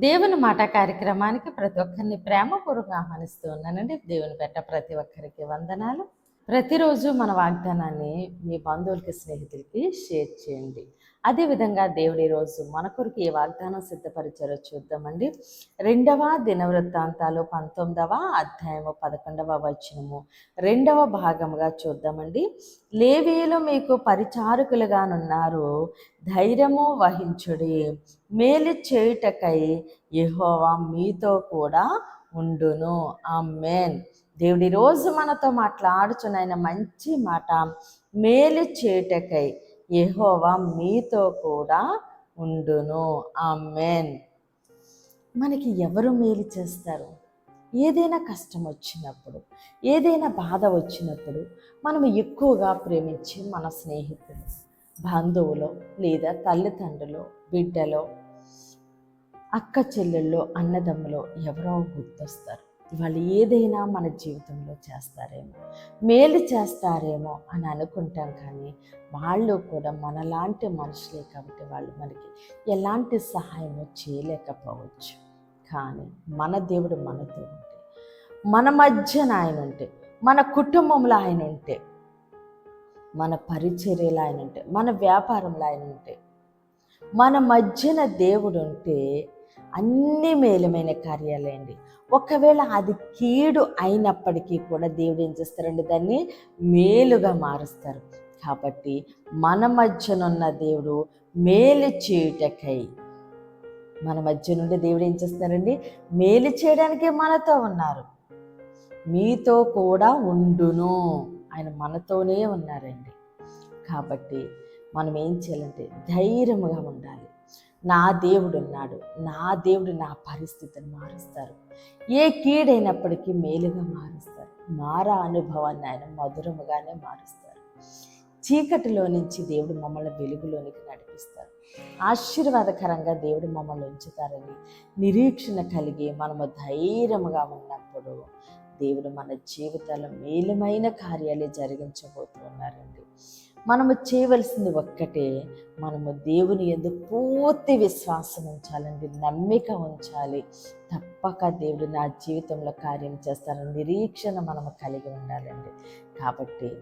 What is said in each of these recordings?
దేవుని మాట కార్యక్రమానికి ప్రతి ఒక్కరిని ప్రేమపూర్వకంగా ఆహ్వానిస్తూ ఉన్నానండి. దేవుని పెట్ట ప్రతి ఒక్కరికి వందనాలు. ప్రతిరోజు మన వాగ్దానాన్ని మీ బంధువులకి స్నేహితులకి షేర్ చేయండి. అదేవిధంగా దేవుడి రోజు మన కొరకు ఏ వాగ్దానం సిద్ధపరిచారో చూద్దామండి. రెండవ దినవృత్తాంతాలు పంతొమ్మిదవ అధ్యాయము పదకొండవ వచనము. రెండవ భాగముగా చూద్దామండి. లేవీయులు మీకు పరిచారకులుగానున్నారు. ధైర్యము వహించుడి. మేలు చేయుటకై యెహోవా మీతో కూడా ఉండును. ఆ మేన్ దేవుడి రోజు మనతో మాట్లాడుచున్న మంచి మాట మేలు చేయుటకై ఎహోవా మీతో కూడా ఉండును. అమ్మేన్ మనకి ఎవరు మేలు చేస్తారు? ఏదైనా కష్టం వచ్చినప్పుడు ఏదైనా బాధ వచ్చినప్పుడు మనం ఎక్కువగా ప్రేమించి మన స్నేహితులు బంధువులు లేదా తల్లిదండ్రులు బిడ్డలో అక్క చెల్లెళ్ళు అన్నదమ్ములో ఎవరో గుర్తొస్తారు. వాళ్ళు ఏదైనా మన జీవితంలో చేస్తారేమో మేలు చేస్తారేమో అని అనుకుంటాం కానీ వాళ్ళు కూడా మనలాంటి మనుషులే కాబట్టి వాళ్ళు మనకి ఎలాంటి సహాయము చేయలేకపోవచ్చు. కానీ మన దేవుడు మనతో ఉంటే మన మధ్యన ఆయన ఉంటే మన కుటుంబంలో ఆయన ఉంటే మన పరిచర్యలు ఆయన ఉంటే మన వ్యాపారంలో ఆయన ఉంటే మన మధ్యన దేవుడు ఉంటే అన్ని మేలమైన కార్యాలండి. ఒకవేళ అది కీడు అయినప్పటికీ కూడా దేవుడు ఏం చేస్తారండి? దాన్ని మేలుగా మారుస్తారు. కాబట్టి మన మధ్యనున్న దేవుడు మేలు చేయుటకై మన మధ్య నుండి దేవుడు ఏం చేస్తారండి మేలు చేయడానికి మనతో ఉన్నారు. మీతో కూడా ఉండును. ఆయన మనతోనే ఉన్నారండి. కాబట్టి మనం ఏం చేయాలంటే ధైర్యముగా ఉండాలి. నా దేవుడు ఉన్నాడు నా దేవుడు నా పరిస్థితిని మారుస్తారు. ఏ కీడైనప్పటికీ మేలుగా మారుస్తారు. మారా అనుభవాన్ని ఆయన మధురముగానే మారుస్తారు. చీకటిలో నుంచి దేవుడు మమ్మల్ని వెలుగులోనికి నడిపిస్తారు. ఆశీర్వాదకరంగా దేవుడు మమ్మల్ని ఉంచుతారని నిరీక్షణ కలిగి మనము ధైర్యముగా ఉన్నప్పుడు దేవుడు మన జీవితాల మేలుమైన కార్యాలే జరిగించబోతున్నారండి. మనము చేయవలసింది ఒక్కటే మనము దేవుని ఎందు పూర్తి విశ్వాసం ఉంచాలండి నమ్మిక ఉంచాలి. తప్పక దేవుడు నా జీవితంలో కార్యం చేస్తారని నిరీక్షణ మనము కలిగి ఉండాలండి. కాబట్టి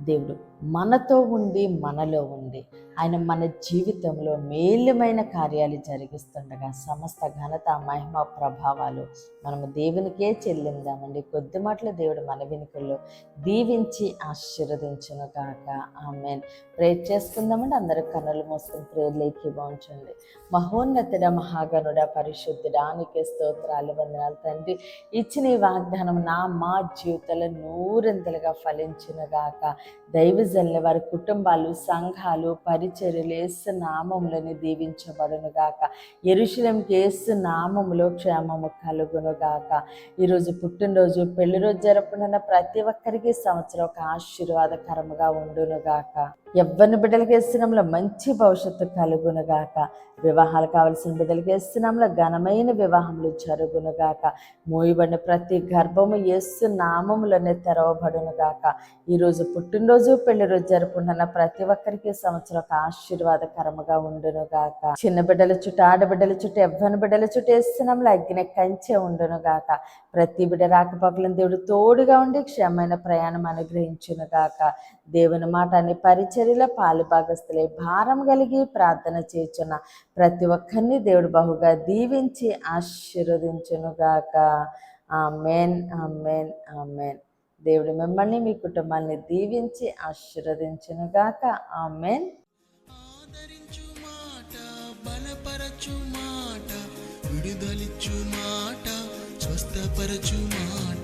దేవుడు మనతో ఉండి మనలో ఉండి ఆయన మన జీవితంలో మేలుమైన కార్యాలు జరిగిస్తుండగా సమస్త ఘనత మహిమ ప్రభావాలు మనము దేవునికే చెల్లిందామండి. కొద్ది మాటలు దేవుడు మన వెనుకల్లో దీవించి ఆశీర్వదించును కాక ఆమె ప్రేర్ చేసుకుందామండి. అందరూ కన్నులు మోసుకుని ప్రేర్లేకి బాగుంచండి మహోన్నతుడ మహాగణుడ పరిశుద్ధుడానికి స్తోత్రాలు వందనాలు తండ్రి. ఇచ్చిన ఈ వాగ్దానం నా మా జీవితంలో నూరెంతలుగా ఫలించును గాక. దైవజనుల వారి కుటుంబాలు సంఘాలు పరిచర్యలు ఏసు నామములని దీవించబడును గాక. ఎరుశలంకి ఏసు నామములో క్షేమము కలుగును గాక. ఈరోజు పుట్టినరోజు పెళ్ళి రోజు జరుపుకున్న ప్రతి ఒక్కరికి సంవత్సరం ఒక ఆశీర్వాదకరముగా ఉండును గాక. ఎవ్వరిని బిడ్డలకి వేస్తున్నాంలో మంచి భవిష్యత్తు కలుగును గాక. వివాహాలు కావలసిన బిడ్డలకి వేస్తున్నాంలో ఘనమైన వివాహములు జరుగును గాక. ప్రతి గర్భము యేసు నామములనే తెరవబడును గాక. పుట్టు పుట్టినరోజు పెళ్ళి రోజు జరుపుకుంటున్న ప్రతి ఒక్కరికి సంవత్సరం ఒక ఆశీర్వాదకరముగా ఉండును గాక చిన్న బిడ్డల చుట్టూ ఆడబిడ్డల చుట్టూ ఎవ్వని బిడ్డల చుట్టూ వేస్తున్నాంలో అగ్ని కంచె ఉండును గాక ప్రతి బిడ్డ రాకపోకలను దేవుడు తోడుగా ఉండి క్షమైన ప్రయాణం అనుగ్రహించును గాక దేవుని మాట అన్ని పరిచర్యల పాలుభాగస్తులే భారం కలిగి ప్రార్థన చేయుచున్న ప్రతి ఒక్కరిని దేవుడు బహుగా దీవించి ఆశీర్వదించును గాక ఆమెన్ ఆమెన్ ఆమెన్. దేవుడు మిమ్మల్ని మీ కుటుంబాన్ని దీవించి ఆశీర్వదించునుగాక. ఆమెన్. మాట బలపరచు మాట విడుదలిచ్చు మాట స్వస్థపరచు మాట మాట.